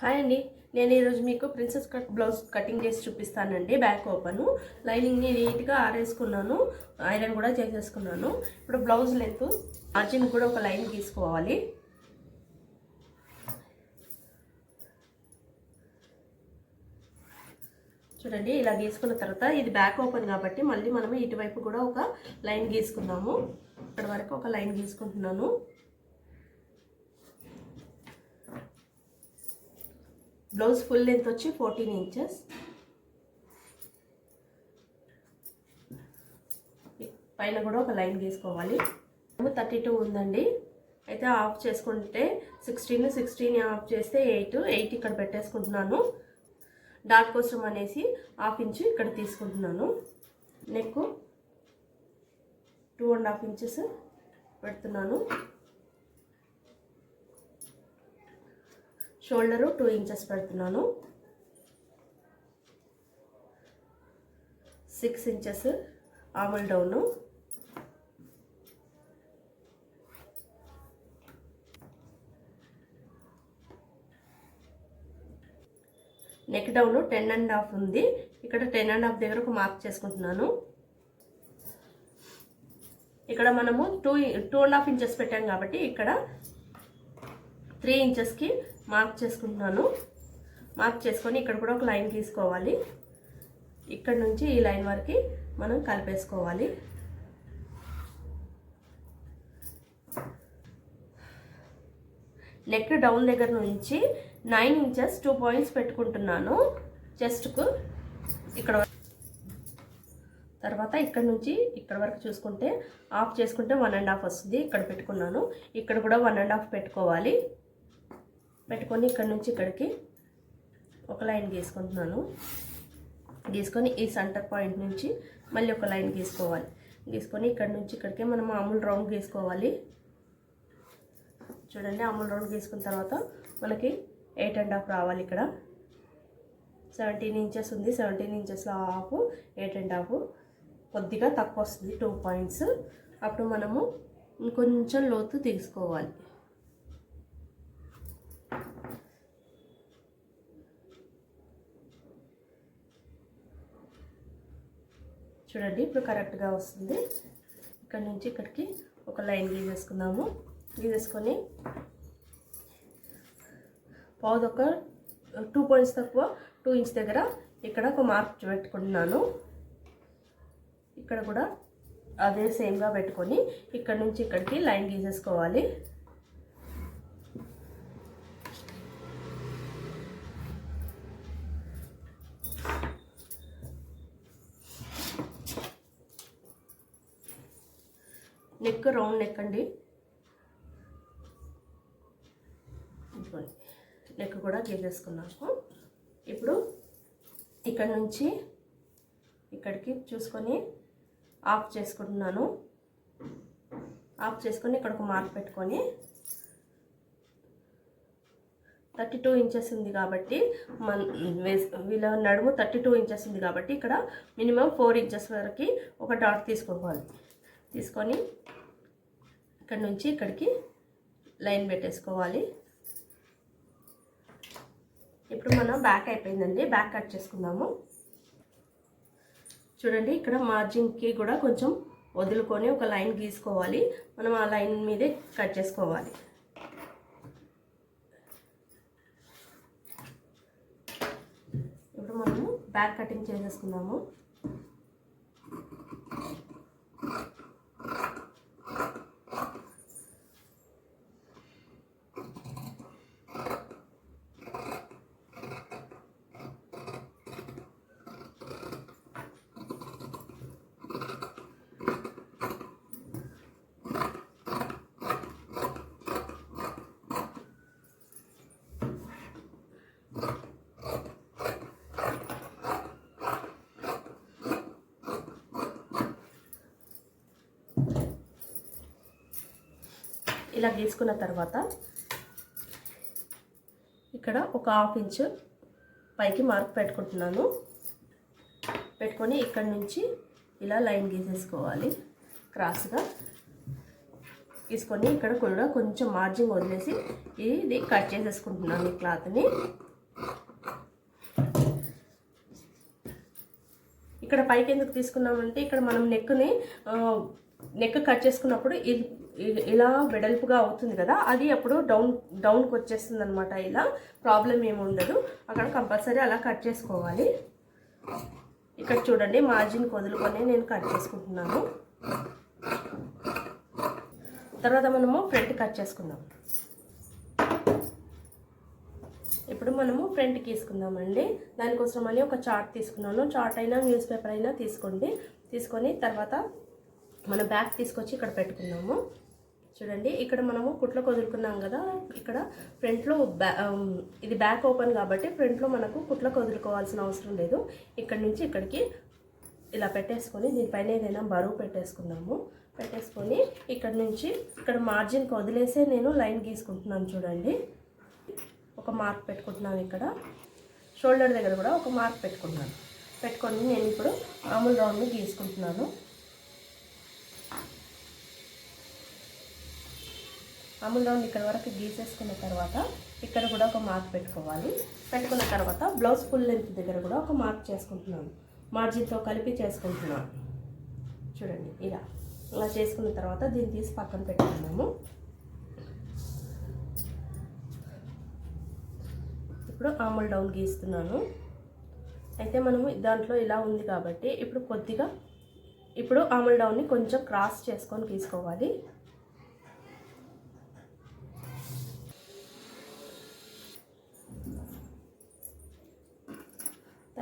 Hi అండి. నేను ఈరోజు మీకు ప్రిన్సెస్ కట్ బ్లౌజ్ కటింగ్ చేసి చూపిస్తానండి. Back open. లైనింగ్ని నీట్గా ఆరేసుకున్నాను. ఐరన్ కూడా చేసేసుకున్నాను. ఇప్పుడు బ్లౌజ్ లెంత్ మార్జిన్ కూడా ఒక లైన్ గీసుకోవాలి చూడండి ఇలా గీసుకున్న తర్వాత ఇది బ్యాక్ ఓపెన్ కాబట్టి మళ్ళీ మనం ఇటువైపు కూడా ఒక లైన్ గీసుకుందాము. ఇక్కడ వరకు ఒక లైన్ గీసుకుంటున్నాను. బ్లౌజ్ ఫుల్ లెంత్ వచ్చి ఫోర్టీన్ ఇంచెస్. పైన కూడా ఒక లైన్ గీసుకోవాలి. థర్టీ టూ ఉందండి. అయితే ఆఫ్ చేసుకుంటే సిక్స్టీన్ సిక్స్టీన్ ఆఫ్ చేస్తే ఎయిట్ ఎయిట్ ఇక్కడ పెట్టేసుకుంటున్నాను. డాట్ కోసం అనేసి హాఫ్ ఇంచు ఇక్కడ తీసుకుంటున్నాను. Neck two and half inches పెడుతున్నాను. షోల్డరు టూ ఇంచెస్ పెడుతున్నాను. Six inches ఆమల్ down. Neck down ten and half ఉంది. ఇక్కడ టెన్ అండ్ హాఫ్ దగ్గర ఒక మార్క్ చేసుకుంటున్నాను. ఇక్కడ మనము two two and half inches పెట్టాం కాబట్టి ఇక్కడ త్రీ ఇంచెస్కి మార్క్ చేసుకుంటున్నాను. మార్క్ చేసుకొని ఇక్కడ కూడా ఒక లైన్ తీసుకోవాలి ఇక్కడ నుంచి ఈ లైన్ వరకు మనం కలిపేసుకోవాలి. నెక్ డౌన్ దగ్గర నుంచి నైన్ ఇంచెస్ టూ పాయింట్స్ పెట్టుకుంటున్నాను. చెస్ట్కు ఇక్కడ తర్వాత ఇక్కడ నుంచి ఇక్కడ వరకు చూసుకుంటే ఆఫ్ చేసుకుంటే వన్ అండ్ హాఫ్ వస్తుంది. ఇక్కడ పెట్టుకున్నాను. ఇక్కడ కూడా వన్ అండ్ హాఫ్ పెట్టుకోవాలి. పెట్టుకొని ఇక్కడ నుంచి ఇక్కడికి ఒక లైన్ గీసుకుంటున్నాను. గీసుకొని ఈ సెంటర్ పాయింట్ నుంచి మళ్ళీ ఒక లైన్ గీసుకోవాలి. గీసుకొని ఇక్కడ నుంచి ఇక్కడికి మనం మామూలు రౌండ్ గీసుకోవాలి. చూడండి అమూల్ రౌండ్ గీసుకున్న తర్వాత మనకి ఎయిట్ అండ్ హాఫ్ రావాలి ఇక్కడ. సెవెంటీన్ ఇంచెస్ ఉంది. సెవెంటీన్ ఇంచెస్లో హాఫ్ ఎయిట్ అండ్ హాఫ్. కొద్దిగా తక్కువ వస్తుంది టూ పాయింట్స్. అప్పుడు మనము ఇంకొంచెం లోతు తీసుకోవాలి. చూడండి ఇప్పుడు కరెక్ట్గా వస్తుంది. ఇక్కడ నుంచి ఇక్కడికి ఒక లైన్ గీసేసుకుందాము. గీసేసుకొని పావుదొక్క టూ పాయింట్స్ తక్కువ టూ ఇంచ్ దగ్గర ఇక్కడ ఒక మార్క్ పెట్టుకుంటున్నాను. ఇక్కడ కూడా అదే సేమ్గా పెట్టుకొని ఇక్కడ నుంచి ఇక్కడికి లైన్ గీసేసుకోవాలి. నెక్ రౌండ్ నెక్ అండి. నెక్ కూడా గీసేసుకున్నాము ఇప్పుడు ఇక్కడ నుంచి ఇక్కడికి చూసుకొని ఆఫ్ చేసుకుంటున్నాను. ఆఫ్ చేసుకొని ఇక్కడ ఒక మార్క్ పెట్టుకొని థర్టీ టూ ఇంచెస్ ఉంది కాబట్టి మన వీళ్ళ నడుము థర్టీ టూ ఇంచెస్ ఉంది కాబట్టి ఇక్కడ మినిమం ఫోర్ ఇంచెస్ వరకు ఒక డాట్ తీసుకోవాలి. తీసుకొని ఇక్కడ నుంచి ఇక్కడికి లైన్ పెట్టేసుకోవాలి. ఇప్పుడు మనం బ్యాక్ అయిపోయిందండి. బ్యాక్ కట్ చేసుకుందాము. చూడండి ఇక్కడ మార్జిన్కి కూడా కొంచెం వదులుకొని ఒక లైన్ గీసుకోవాలి. మనం ఆ లైన్ మీదే కట్ చేసుకోవాలి. ఇప్పుడు మనము బ్యాక్ కటింగ్ చేసేసుకుందాము. ఇలా గీసుకున్న తర్వాత ఇక్కడ ఒక హాఫ్ ఇంచ్ పైకి మార్క్ పెట్టుకుంటున్నాను. పెట్టుకొని ఇక్కడ నుంచి ఇలా లైన్ గీసేసుకోవాలి. క్రాస్గా తీసుకొని ఇక్కడ కూడా కొంచెం మార్జిన్ వదిలేసి ఇది కట్ చేసేసుకుంటున్నాను ఈ క్లాత్ని. ఇక్కడ పైకి ఎందుకు తీసుకున్నామంటే ఇక్కడ మనం నెక్ని నెక్ కట్ చేసుకున్నప్పుడు ఇది ఇలా వెడల్పుగా అవుతుంది కదా అది అప్పుడు డౌన్ డౌన్కి వచ్చేస్తుంది అనమాట ఇలా ప్రాబ్లం ఏమి ఉండదు. అక్కడ కంపల్సరీ అలా కట్ చేసుకోవాలి. ఇక్కడ చూడండి మార్జిన్ వదులుకొని నేను కట్ చేసుకుంటున్నాను. తర్వాత మనము ఫ్రంట్ కట్ చేసుకుందాం. ఇప్పుడు మనము ఫ్రంట్ తీసుకుందామండి దానికోసం అని ఒక చార్ట్ తీసుకున్నాను. చార్ట్ అయినా న్యూస్ పేపర్ అయినా తీసుకోండి. తీసుకొని తర్వాత మన బ్యాగ్ తీసుకొచ్చి ఇక్కడ పెట్టుకున్నాము. చూడండి ఇక్కడ మనము కుట్లకు వదులుకున్నాం కదా ఇక్కడ ఫ్రంట్లో బ్యా ఇది బ్యాక్ ఓపెన్ కాబట్టి ఫ్రంట్లో మనకు కుట్లకు వదులుకోవాల్సిన అవసరం లేదు. ఇక్కడ నుంచి ఇక్కడికి ఇలా పెట్టేసుకొని దీనిపైన ఏదైనా బరువు పెట్టేసుకున్నాము పెట్టేసుకొని ఇక్కడ నుంచి ఇక్కడ మార్జిన్కి వదిలేసే నేను లైన్ గీసుకుంటున్నాను చూడండి. ఒక మార్క్ పెట్టుకుంటున్నాను ఇక్కడ. షోల్డర్ దగ్గర కూడా ఒక మార్క్ పెట్టుకుంటున్నాను. పెట్టుకొని నేను ఇప్పుడు మామూలు రౌండ్ని గీసుకుంటున్నాను. అమూల్ రౌండ్ ఇక్కడ వరకు గీసేసుకున్న తర్వాత ఇక్కడ కూడా ఒక మార్క్ పెట్టుకోవాలి. పెట్టుకున్న తర్వాత బ్లౌజ్ ఫుల్ లెంత్ దగ్గర కూడా ఒక మార్క్ చేసుకుంటున్నాను. మార్జిన్తో కలిపి చేసుకుంటున్నాను. చూడండి ఇలా. ఇలా చేసుకున్న తర్వాత దీన్ని తీసి పక్కన పెట్టుకున్నాము ఇప్పుడు ఆముల్ డౌన్ గీస్తున్నాను. అయితే మనము దాంట్లో ఇలా ఉంది కాబట్టి ఇప్పుడు కొద్దిగా ఇప్పుడు ఆముల్ డౌన్ని కొంచెం క్రాస్ చేసుకొని గీసుకోవాలి.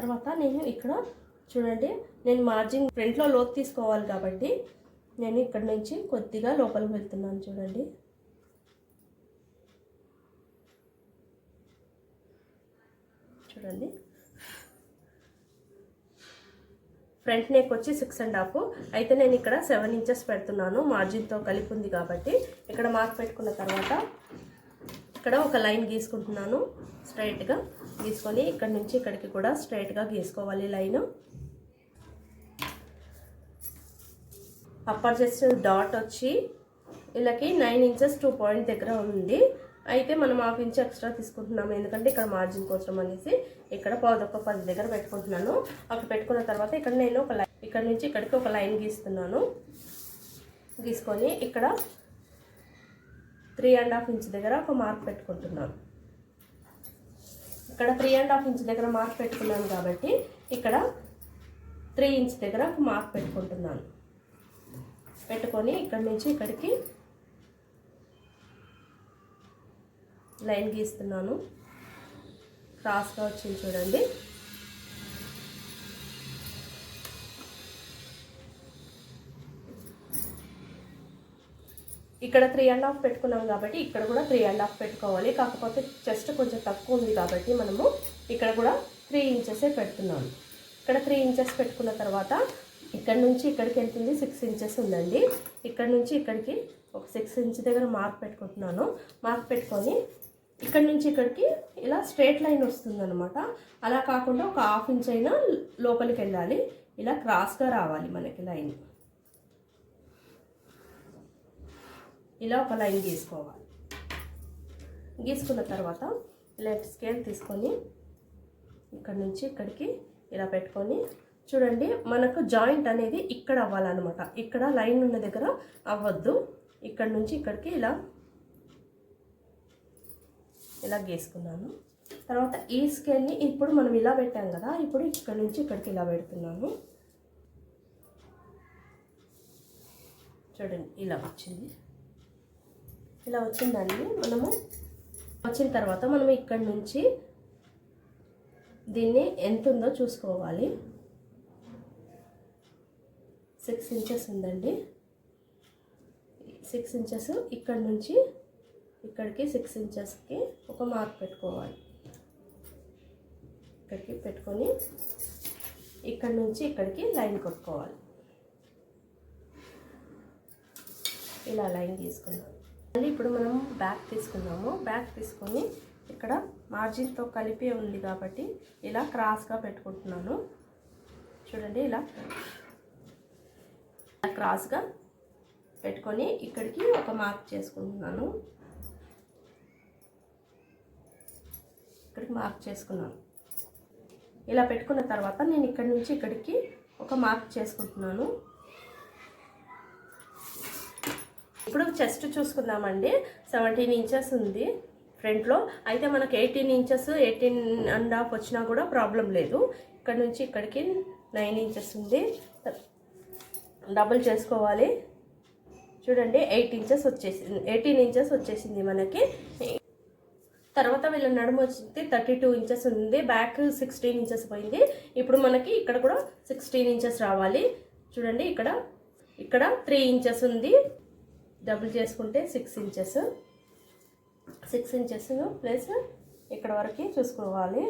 తర్వాత నేను ఇక్కడ చూడండి నేను మార్జిన్ ఫ్రంట్లో లోతు తీసుకోవాలి కాబట్టి నేను ఇక్కడ నుంచి కొద్దిగా లోపలికి వెళ్తున్నాను చూడండి. చూడండి. ఫ్రంట్ నెక్ వచ్చి సిక్స్ అండ్ హాఫ్ అయితే నేను ఇక్కడ సెవెన్ ఇంచెస్ పెడుతున్నాను. మార్జిన్తో కలిపి ఉంది కాబట్టి ఇక్కడ మార్క్ పెట్టుకున్న తర్వాత ఇక్కడ ఒక లైన్ గీసుకుంటున్నాను. స్ట్రైట్గా గీసుకొని ఇక్కడ నుంచి ఇక్కడికి కూడా స్ట్రైట్గా గీసుకోవాలి లైన్. అప్పర్ చెస్ట్ డాట్ వచ్చి వీళ్ళకి నైన్ ఇంచెస్ టూ పాయింట్ దగ్గర ఉంది. అయితే మనం హాఫ్ ఇంచ్ ఎక్స్ట్రా తీసుకుంటున్నాము. ఎందుకంటే ఇక్కడ మార్జిన్ కోసం అనేసి ఇక్కడ పాదొక్క పది దగ్గర పెట్టుకుంటున్నాను. అక్కడ పెట్టుకున్న తర్వాత ఇక్కడ నేను ఒక లైన్ ఇక్కడ నుంచి ఇక్కడికి ఒక లైన్ గీస్తున్నాను. గీసుకొని ఇక్కడ త్రీ అండ్ హాఫ్ ఇంచ్ దగ్గర ఒక మార్క్ పెట్టుకుంటున్నాను. ఇక్కడ త్రీ అండ్ హాఫ్ ఇంచ్ దగ్గర మార్క్ పెట్టుకున్నాను కాబట్టి ఇక్కడ త్రీ ఇంచ్ దగ్గర ఒక మార్క్ పెట్టుకుంటున్నాను. పెట్టుకొని ఇక్కడ నుంచి ఇక్కడికి లైన్ గీస్తున్నాను. క్రాస్గా వచ్చింది చూడండి. ఇక్కడ త్రీ అండ్ హాఫ్ పెట్టుకున్నాం కాబట్టి ఇక్కడ కూడా త్రీ అండ్ హాఫ్ పెట్టుకోవాలి. కాకపోతే చెస్ట్ కొంచెం తక్కువ ఉంది కాబట్టి మనము ఇక్కడ కూడా త్రీ ఇంచెసే పెడుతున్నాము ఇక్కడ త్రీ ఇంచెస్ పెట్టుకున్న తర్వాత ఇక్కడ నుంచి ఇక్కడికి వెళ్తుంది సిక్స్ ఇంచెస్ ఉందండి. ఇక్కడ నుంచి ఇక్కడికి ఒక సిక్స్ ఇంచ్ దగ్గర మార్క్ పెట్టుకుంటున్నాను. మార్క్ పెట్టుకొని ఇక్కడ నుంచి ఇక్కడికి ఇలా స్ట్రేట్ లైన్ వస్తుందన్నమాట. అలా కాకుండా ఒక హాఫ్ ఇంచ్ అయినా లోపలికి వెళ్ళాలి. ఇలా క్రాస్గా రావాలి మనకి లైన్ ఇలా ఒక లైన్ గీసుకోవాలి. గీసుకున్న తర్వాత ఇలా స్కేల్ తీసుకొని ఇక్కడ నుంచి ఇక్కడికి ఇలా పెట్టుకొని చూడండి మనకు జాయింట్ అనేది ఇక్కడ అవ్వాలన్నమాట. ఇక్కడ లైన్ ఉన్న దగ్గర అవ్వద్దు. ఇక్కడ నుంచి ఇక్కడికి ఇలా ఇలా గీసుకున్నాను. తర్వాత ఈ స్కేల్ని ఇప్పుడు మనం ఇలా పెట్టాం కదా ఇప్పుడు ఇక్కడ నుంచి ఇక్కడికి ఇలా పెడుతున్నాను. చూడండి ఇలా వచ్చింది. ఇలా వచ్చిందండి. మనము వచ్చిన తర్వాత మనం ఇక్కడ నుంచి దీన్ని ఎంత ఉందో చూసుకోవాలి. సిక్స్ ఇంచెస్ ఉందండి. సిక్స్ ఇంచెస్ ఇక్కడ నుంచి ఇక్కడికి సిక్స్ ఇంచెస్కి ఒక మార్క్ పెట్టుకోవాలి. ఇక్కడికి పెట్టుకొని ఇక్కడ నుంచి ఇక్కడికి లైన్ కొట్టుకోవాలి. ఇలా లైన్ తీసుకున్నాం మళ్ళీ ఇప్పుడు మనం బ్యాక్ తీసుకున్నాము బ్యాక్ తీసుకొని ఇక్కడ మార్జిన్తో కలిపి ఉంది కాబట్టి ఇలా క్రాస్గా పెట్టుకుంటున్నాను. చూడండి ఇలా. ఇలా క్రాస్గా పెట్టుకొని ఇక్కడికి ఒక మార్క్ చేసుకుంటున్నాను. ఇక్కడికి మార్క్ చేసుకున్నాను. ఇలా పెట్టుకున్న తర్వాత నేను ఇక్కడి నుంచి ఇక్కడికి ఒక మార్క్ చేసుకుంటున్నాను. ఇప్పుడు చెస్ట్ చూసుకుందామండి. సెవెంటీన్ ఇంచెస్ ఉంది ఫ్రంట్లో అయితే మనకు eighteen inches eighteen and half వచ్చినా కూడా ప్రాబ్లం లేదు. ఇక్కడ నుంచి ఇక్కడికి నైన్ ఇంచెస్ ఉంది. డబుల్ చేసుకోవాలి. చూడండి ఎయిట్ ఇంచెస్ వచ్చేసింది ఎయిటీన్ ఇంచెస్ వచ్చేసింది మనకి. తర్వాత వీళ్ళ నడుము వచ్చింది థర్టీ టూ ఇంచెస్ ఉంది. బ్యాక్ సిక్స్టీన్ ఇంచెస్ పోయింది. ఇప్పుడు మనకి ఇక్కడ కూడా సిక్స్టీన్ ఇంచెస్ రావాలి. చూడండి ఇక్కడ ఇక్కడ త్రీ ఇంచెస్ ఉంది. డబుల్ చేసుకుంటే six inches six inches plus ఇక్కడ వరకు చూసుకోవాలి.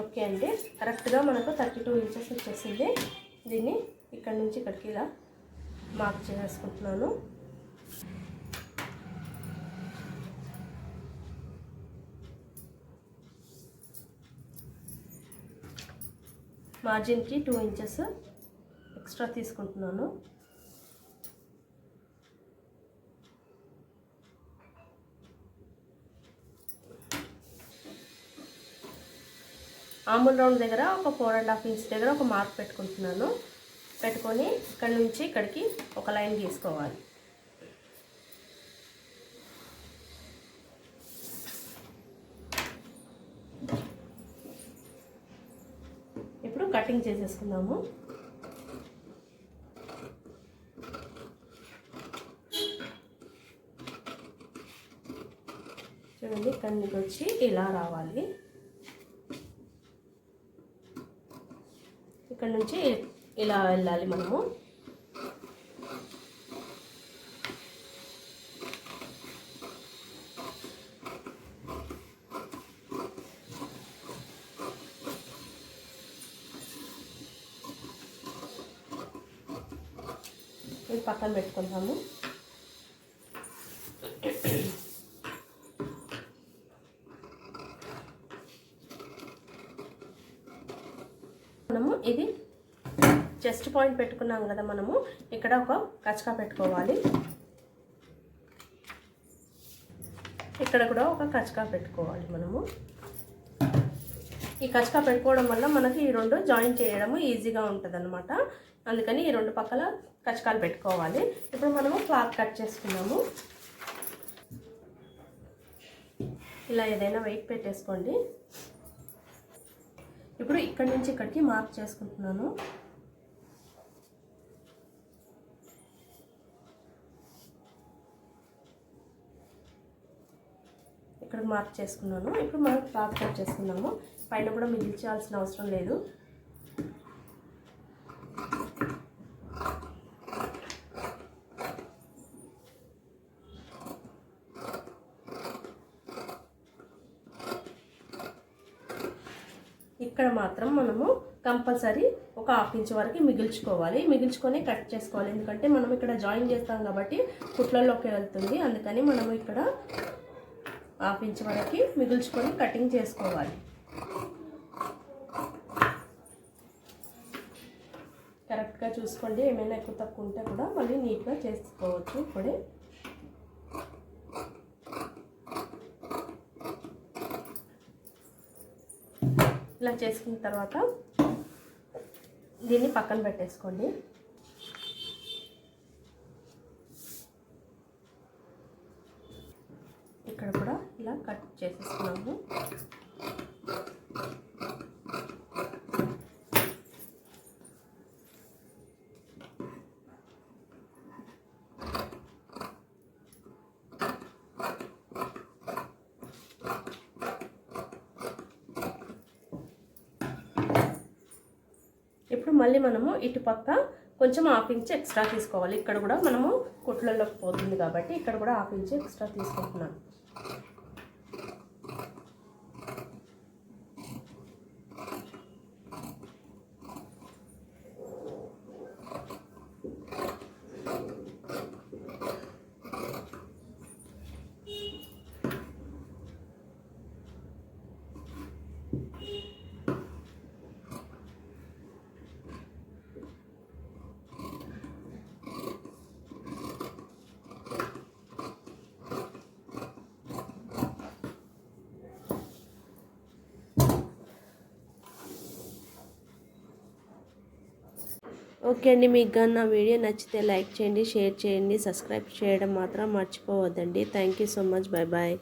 ఓకే అండి. కరెక్ట్గా మనకు థర్టీ టూ ఇంచెస్ వచ్చేసింది. దీన్ని ఇక్కడ నుంచి ఇక్కడికి ఇలా మార్క్ చేసుకుంటున్నాను. మార్జిన్కి టూ ఇంచెస్ ఎక్స్ట్రా తీసుకుంటున్నాను. ఆమూల్ రౌండ్ దగ్గర ఒక ఫోర్ అండ్ హాఫ్ ఇంచ్ దగ్గర ఒక మార్క్ పెట్టుకుంటున్నాను. పెట్టుకొని ఇక్కడ నుంచి ఇక్కడికి ఒక లైన్ గీసుకోవాలి ఇప్పుడు కటింగ్ చేసేసుకుందాము. చూడండి ఇక్కడ వచ్చి ఇలా రావాలి. ఇక్కడ నుంచి ఇలా వెళ్ళాలి మనము. పక్కన పెట్టుకుంటాము. మనము ఇది చెస్ట్ పాయింట్ పెట్టుకున్నాం కదా మనము. ఇక్కడ ఒక కచకా పెట్టుకోవాలి. ఇక్కడ కూడా ఒక కచకా పెట్టుకోవాలి మనము. ఈ కచకా పెట్టుకోవడం వల్ల మనకి ఈ రెండు జాయిన్ చేయడము ఈజీగా ఉంటుంది అనమాట అందుకని ఈ రెండు పక్కల కచకాలు పెట్టుకోవాలి. ఇప్పుడు మనము క్లాత్ కట్ చేసుకున్నాము. ఇలా ఏదైనా వెయిట్ పెట్టేసుకోండి. ఇప్పుడు ఇక్కడి నుంచి ఇక్కడికి మార్క్ చేసుకుంటున్నాను. ఇక్కడ మార్క్ చేసుకున్నాను. ఇప్పుడు మనం క్లాత్ కట్ చేసుకున్నాము. పైన కూడా మిగిల్చాల్సిన అవసరం లేదు. ఇక్కడ మాత్రం మనము కంపల్సరీ ఒక హాఫ్ ఇంచ్ వరకు మిగిల్చుకోవాలి. మిగిల్చుకొని కట్ చేసుకోవాలి. ఎందుకంటే మనం ఇక్కడ జాయిన్ చేస్తాం కాబట్టి కుట్లలోకి వెళ్తుంది. అందుకని మనము ఇక్కడ హాఫ్ ఇంచ్ వరకు మిగుల్చుకొని కటింగ్ చేసుకోవాలి. కరెక్ట్గా చూసుకోండి. ఏమైనా ఎక్కువ తక్కువ ఉంటే కూడా మళ్ళీ నీట్గా చేసుకోవచ్చు. ఇప్పుడే ఇలా చేసుకున్న తర్వాత దీన్ని పక్కన పెట్టేసుకోండి. ఇక్కడ కూడా ఇలా కట్ చేసేసుకున్నాము ఇప్పుడు మళ్ళీ మనము ఇటు పక్క కొంచెం హాఫ్ ఇంచ్ ఎక్స్ట్రా తీసుకోవాలి. ఇక్కడ కూడా మనము కుట్లలోకి పోతుంది కాబట్టి ఇక్కడ కూడా హాఫ్ ఇంచ్ ఎక్స్ట్రా తీసుకుంటున్నాను. ఓకే అండి. మీకు కానీ నా వీడియో నచ్చితే లైక్ చేయండి షేర్ చేయండి సబ్స్క్రైబ్ చేయడం మాత్రం మర్చిపోవద్దండి. Thank you so much. Bye bye